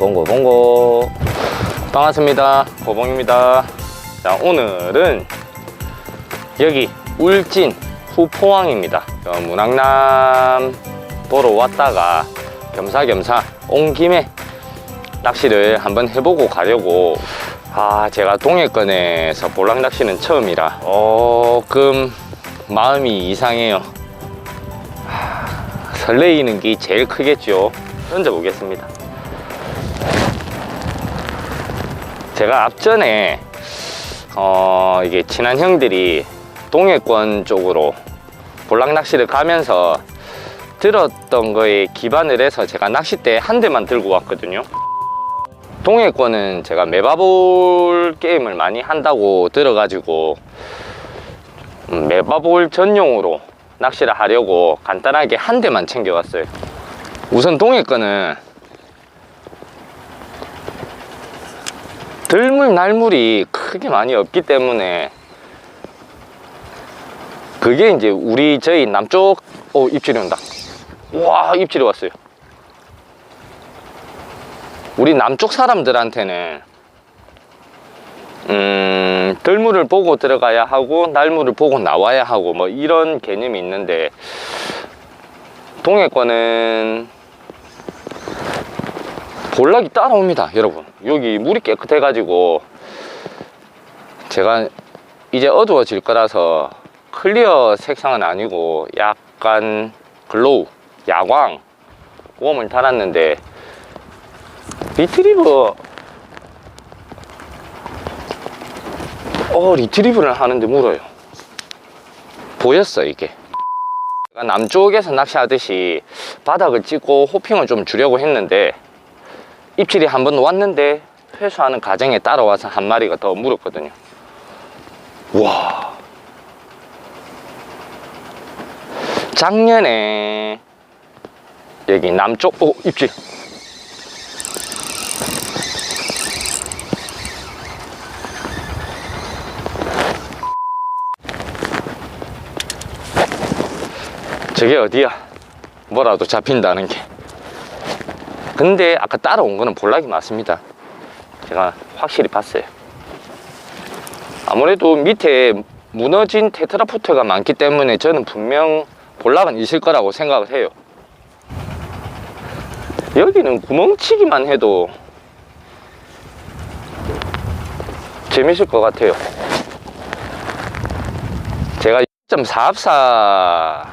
봉고 봉고. 반갑습니다. 고봉입니다. 자 오늘은 여기 울진 후포항입니다. 어, 문학남 보러 왔다가 겸사겸사 온 김에 낚시를 한번 해보고 가려고. 아 제가 동해권에서 볼락 낚시는 처음이라 조금 마음이 이상해요. 하, 설레이는 게 제일 크겠죠. 던져 보겠습니다 제가 앞전에 어 이게 친한 형들이 동해권 쪽으로 볼락 낚시를 가면서 들었던 거에 기반을 해서 제가 낚싯대 한 대만 들고 왔거든요. 동해권은 제가 메바볼 게임을 많이 한다고 들어가지고 음, 메바볼 전용으로 낚시를 하려고 간단하게 한 대만 챙겨왔어요. 우선 동해권은 들물 날물이 크게 많이 없기 때문에 그게 이제 우리 저희 남쪽 오 입질이 온다. 와 입질이 왔어요. 우리 남쪽 사람들한테는 음, 들물을 보고 들어가야 하고 날물을 보고 나와야 하고 뭐 이런 개념이 있는데 동해권은 볼락이 따라옵니다 여러분. 여기 물이 깨끗해 가지고 제가 이제 어두워질 거라서 클리어 색상은 아니고 약간 글로우 야광 웜을 달았는데 리트리버 어 리트리버를 하는데 물어요. 보였어 이게. 남쪽에서 낚시하듯이 바닥을 찍고 호핑을 좀 주려고 했는데 입질이 한 번 왔는데 회수하는 과정에 따라와서 한 마리가 더 물었거든요. 와. 작년에 여기 남쪽 오 입질. 저게 어디야? 뭐라도 잡힌다는 게 근데 아까 따라온 거는 볼락이 맞습니다. 제가 확실히 봤어요. 아무래도 밑에 무너진 테트라포트가 많기 때문에 저는 분명 볼락은 있을 거라고 생각을 해요. 여기는 구멍치기만 해도 재밌을 것 같아요. 제가 1.4합사가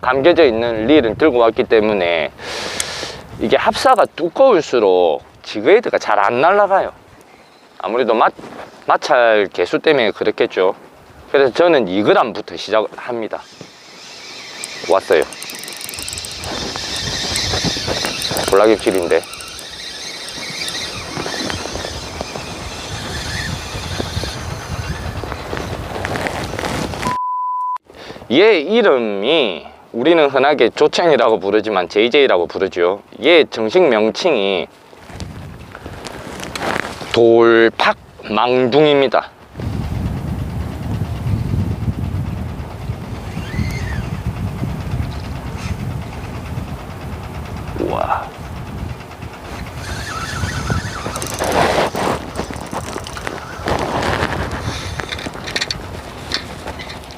감겨져 있는 릴을 들고 왔기 때문에 이게 합사가 두꺼울수록 지그헤드가 잘 안 날아가요. 아무래도 마, 마찰 개수 때문에 그렇겠죠. 그래서 저는 2g부터 시작합니다. 왔어요. 볼락입질인데. 얘 이름이 우리는 흔하게 조첸이라고 부르지만 JJ라고 부르죠 얘 정식 명칭이 돌팍 망둥입니다. 우와.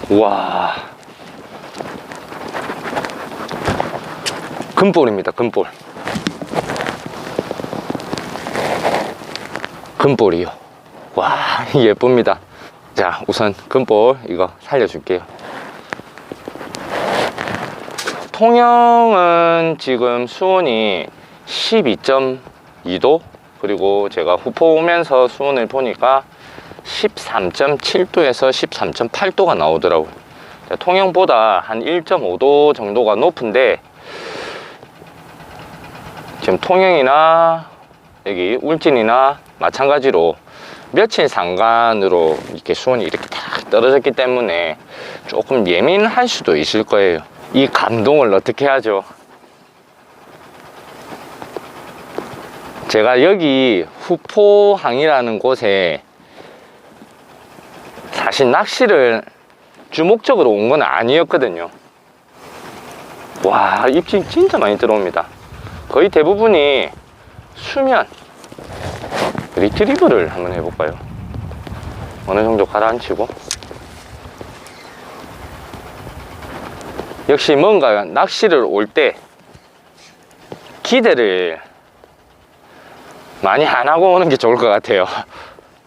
우와 금볼입니다 금볼. 금볼이요. 와 예쁩니다. 자 우선 금볼 이거 살려줄게요. 통영은 지금 수온이 12.2도 그리고 제가 후포 오면서 수온을 보니까 13.7도에서 13.8도가 나오더라고요. 자, 통영보다 한 1.5도 정도가 높은데 지금 통영이나 여기 울진이나 마찬가지로 며칠 상간으로 이렇게 수온이 이렇게 딱 떨어졌기 때문에 조금 예민할 수도 있을 거예요. 이 감동을 어떻게 하죠? 제가 여기 후포항이라는 곳에 사실 낚시를 주목적으로 온 건 아니었거든요. 와, 입질 진짜 많이 들어옵니다. 거의 대부분이 수면 리트리버를 한번 해볼까요? 어느 정도 가라앉히고 역시 뭔가 낚시를 올 때 기대를 많이 안 하고 오는 게 좋을 것 같아요.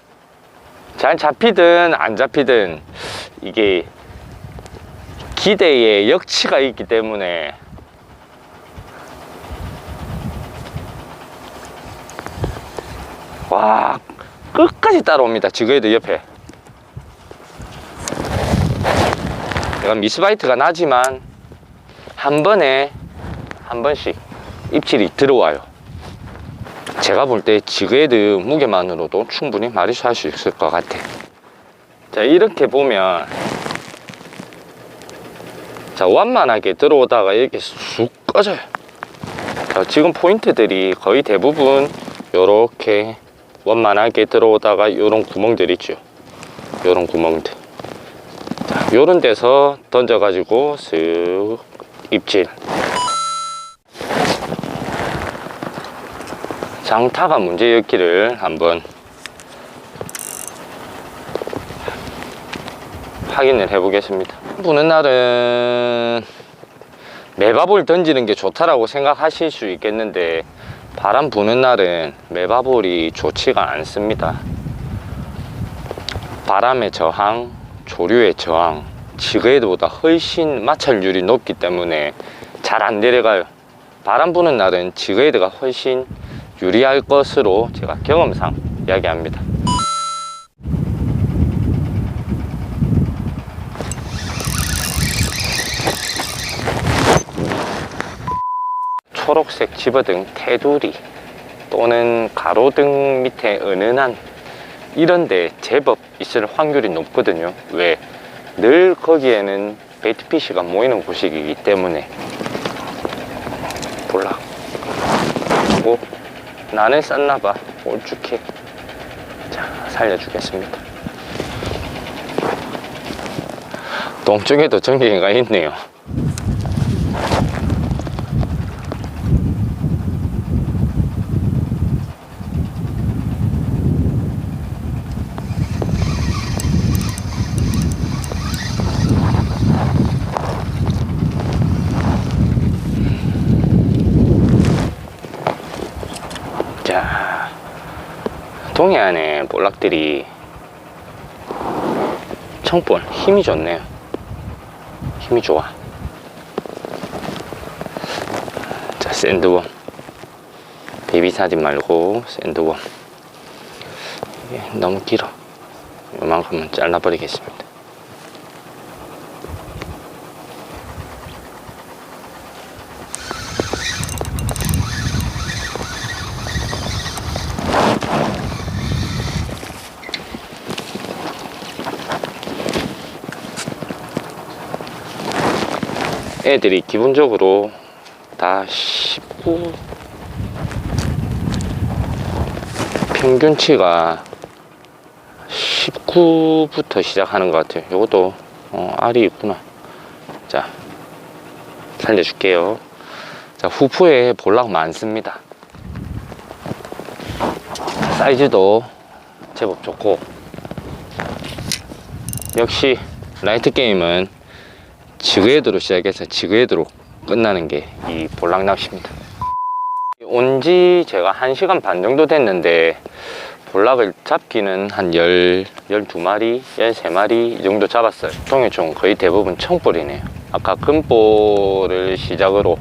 잘 잡히든 안 잡히든 이게 기대에 역치가 있기 때문에 와 끝까지 따라옵니다. 지그헤드 옆에. 약간 미스바이트가 나지만 한 번에 한 번씩 입질이 들어와요. 제가 볼 때 지그헤드 무게만으로도 충분히 마리수 할 수 있을 것 같아. 자 이렇게 보면 자 완만하게 들어오다가 이렇게 쑥 꺼져요. 자, 지금 포인트들이 거의 대부분 요렇게 원만하게 들어오다가 요런 구멍들 있죠. 요런 구멍들. 자, 요런 데서 던져 가지고 쓱 입질. 장타가 문제였기를 한번 확인을 해 보겠습니다. 부는 날은 매바볼 던지는 게 좋다라고 생각하실 수 있겠는데 바람 부는 날은 매바볼이 좋지가 않습니다. 바람의 저항, 조류의 저항, 지그헤드보다 훨씬 마찰률이 높기 때문에 잘 안 내려가요. 바람 부는 날은 지그헤드가 훨씬 유리할 것으로 제가 경험상 이야기합니다. 초록색 집어등 테두리 또는 가로등 밑에 은은한 이런데 제법 있을 확률이 높거든요. 왜? 늘 거기에는 베이트피쉬가 모이는 곳이기 때문에. 볼락 그리고 나는 쌌나봐. 올쭉해. 자 살려주겠습니다. 동쪽에도 전갱이가 있네요 자, 동해안의 볼락들이 청볼 힘이 좋네요. 힘이 좋아. 자, 샌드웜. 베이비 사진 말고 샌드웜. 너무 길어. 이만큼은 잘라버리겠습니다. 애들이 기본적으로 다 19 평균치가 19부터 시작하는 것 같아요. 이것도 어, 알이 있구나. 자 살려줄게요. 자 후프에 볼락 많습니다. 사이즈도 제법 좋고 역시 라이트 게임은 지그헤드로 시작해서 지그헤드로 끝나는 게 이 볼락 낚시입니다. 온 지 제가 1시간 반 정도 됐는데 볼락을 잡기는 한 10, 12마리, 13마리 이 정도 잡았어요. 통해총 거의 대부분 청볼이네요. 아까 금볼을 시작으로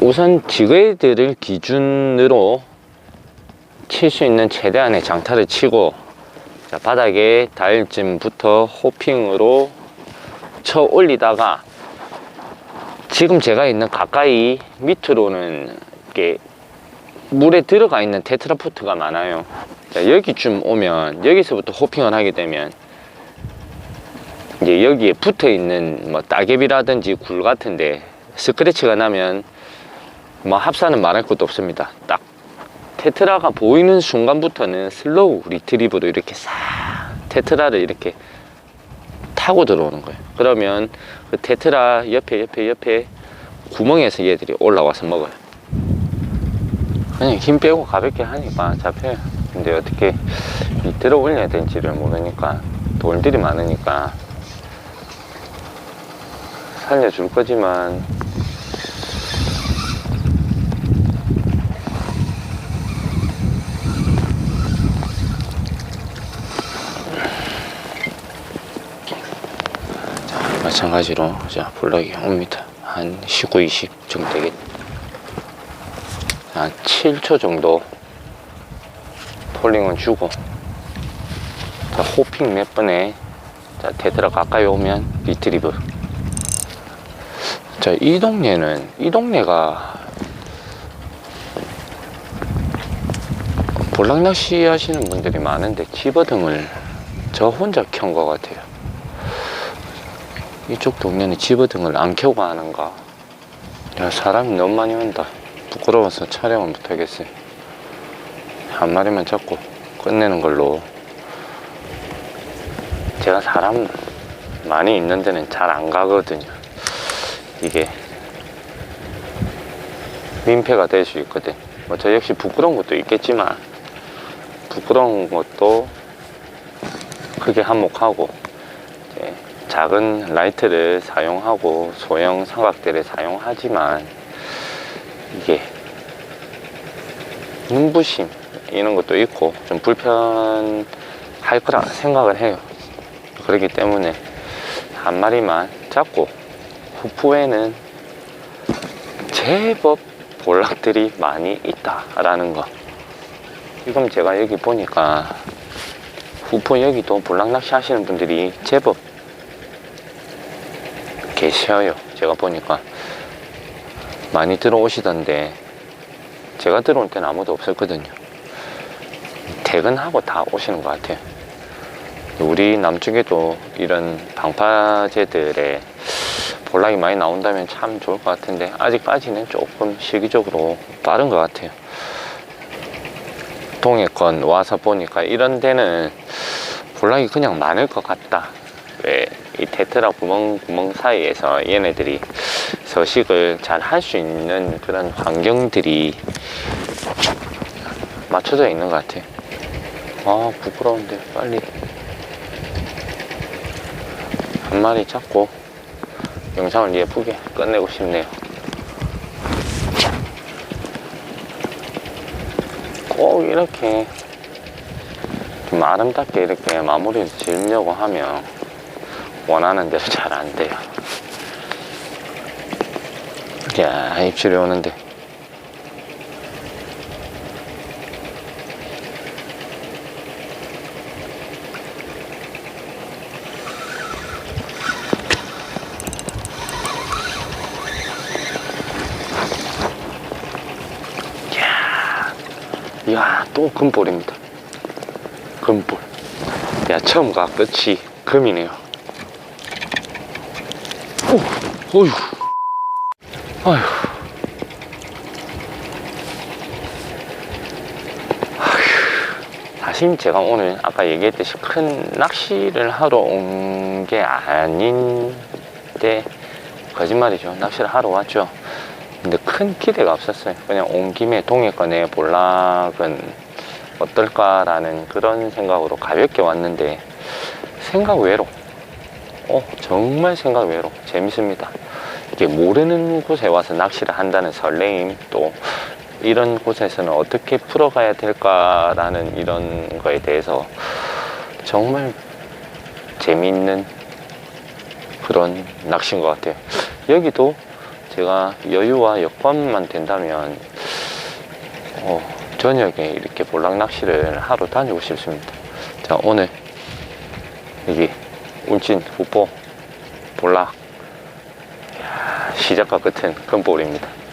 우선 지그헤드를 기준으로 칠 수 있는 최대한의 장타를 치고 자, 바닥에 닿을 쯤부터 호핑으로 쳐 올리다가 지금 제가 있는 가까이 밑으로는 이게 물에 들어가 있는 테트라포트가 많아요. 자, 여기쯤 오면 여기서부터 호핑을 하게 되면 이제 여기에 붙어 있는 뭐 따개비라든지 굴 같은데 스크래치가 나면 뭐 합사는 말할 것도 없습니다. 딱 테트라가 보이는 순간부터는 슬로우 리트리브로 이렇게 싹 테트라를 이렇게 타고 들어오는 거예요. 그러면 그 테트라 옆에 옆에 옆에 구멍에서 얘들이 올라와서 먹어요. 그냥 힘 빼고 가볍게 하니까 잡혀요. 근데 어떻게 이 들어 올려야 될지를 모르니까 돌들이 많으니까 살려줄 거지만 마찬가지로 자 볼락이 옵니다. 한 19, 20 정도 되겠. 한 7초 정도 폴링은 주고 자, 호핑 몇 번에 자, 테트라 가까이 오면 리트리브 자, 이 동네는 이 동네가 볼락낚시 하시는 분들이 많은데 집어등을 저 혼자 켠 것 같아요 이쪽 동네는 집어등을 안 켜고 하는가. 야 사람이 너무 많이 온다. 부끄러워서 촬영을 못하겠어요 한 마리만 잡고 끝내는 걸로. 제가 사람 많이 있는 데는 잘 안 가거든요. 이게 민폐가 될 수 있거든. 뭐 저 역시 부끄러운 것도 있겠지만 부끄러운 것도 크게 한몫하고 작은 라이트를 사용하고 소형 삼각대를 사용하지만 이게 눈부심 이런 것도 있고 좀 불편할 거라 생각을 해요. 그렇기 때문에 한 마리만 잡고 후프에는 제법 볼락들이 많이 있다라는 거. 지금 제가 여기 보니까 후프 여기도 볼락 낚시 하시는 분들이 제법 계셔요. 제가 보니까 많이 들어오시던데 제가 들어올 때는 아무도 없었거든요. 퇴근하고 다 오시는 것 같아요. 우리 남쪽에도 이런 방파제들의 볼락이 많이 나온다면 참 좋을 것 같은데 아직까지는 조금 시기적으로 빠른 것 같아요. 동해권 와서 보니까 이런 데는 볼락이 그냥 많을 것 같다. 왜 이 테트라 구멍 구멍 사이에서 얘네들이 서식을 잘 할 수 있는 그런 환경들이 맞춰져 있는 것 같아요. 아 부끄러운데 빨리 한 마리 잡고 영상을 예쁘게 끝내고 싶네요. 꼭 이렇게 좀 아름답게 이렇게 마무리를 지으려고 하면 원하는 대로 잘 안 돼요. 야, 입질이 오는데. 이야, 이야, 또 금볼입니다. 금볼. 야, 처음과 끝이 금이네요. 오, 어휴. 아휴. 아휴. 사실 제가 오늘 아까 얘기했듯이 큰 낚시를 하러 온 게 아닌데 거짓말이죠. 낚시를 하러 왔죠. 근데 큰 기대가 없었어요. 그냥 온 김에 동해권의 볼락은 어떨까라는 그런 생각으로 가볍게 왔는데 생각 외로 어, 정말 생각 외로 재밌습니다. 이게 모르는 곳에 와서 낚시를 한다는 설레임 또 이런 곳에서는 어떻게 풀어가야 될까라는 이런 거에 대해서 정말 재미있는 그런 낚시인 것 같아요. 여기도 제가 여유와 여건만 된다면 어, 저녁에 이렇게 볼락 낚시를 하러 다니고 싶습니다. 자 오늘 여기 울진 후보 볼락 시작과 끝은 금볼입니다.